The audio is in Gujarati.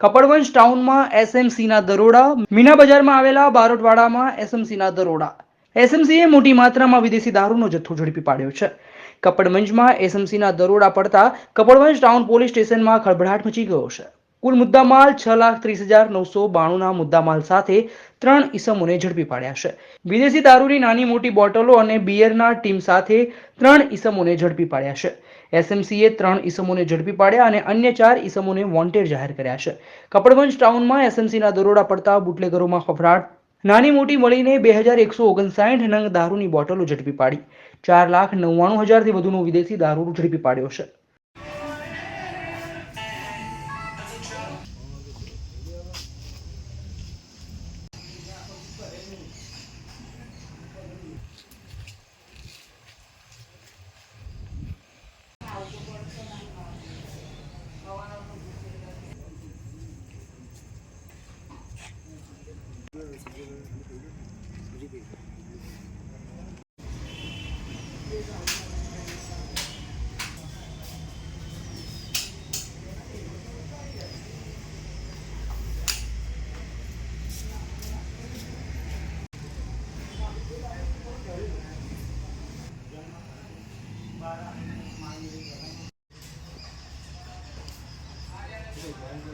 કપડવંજ ટાઉનમાં એસએમસીના દરોડા, મીના બજારમાં આવેલા બારોટવાડામાં એસએમસીના દરોડા. એસએમસીએ મોટી માત્રામાં વિદેશી દારૂનો જથ્થો ઝડપી પાડ્યો છે. કપડવંજમાં એસએમસીના દરોડા પડતા કપડવંજ ટાઉન પોલીસ સ્ટેશનમાં ખળભળાટ મચી ગયો છે. કુલ મુદ્દામાલ છ લાખ ત્રીસ હજાર નવસો બાણુંના મુદ્દામાલ સાથે ત્રણ ઇસમોને ઝડપી પાડ્યા છે. વિદેશી દારૂની નાની મોટી બોટલો અને બિયરના ટીમ સાથે ત્રણ ઈસમોને ઝડપી પાડ્યા છે. એસએમસીએ ત્રણ ઈસમોને ઝડપી પાડ્યા અને અન્ય ચાર ઈસમોને વોન્ટેડ જાહેર કર્યા છે. કપડવંજ ટાઉનમાં એસએમસીના દરોડા પડતા બુટલેગરોમાં ફફડાટ નાની મોટી મળીને બે હજાર એકસો ઓગણસાઠ નંગ દારૂની બોટલો ઝડપી પાડી. ચાર લાખ નવ્વાણું હજારથી વધુનો વિદેશી દારૂ ઝડપી પાડ્યો છે.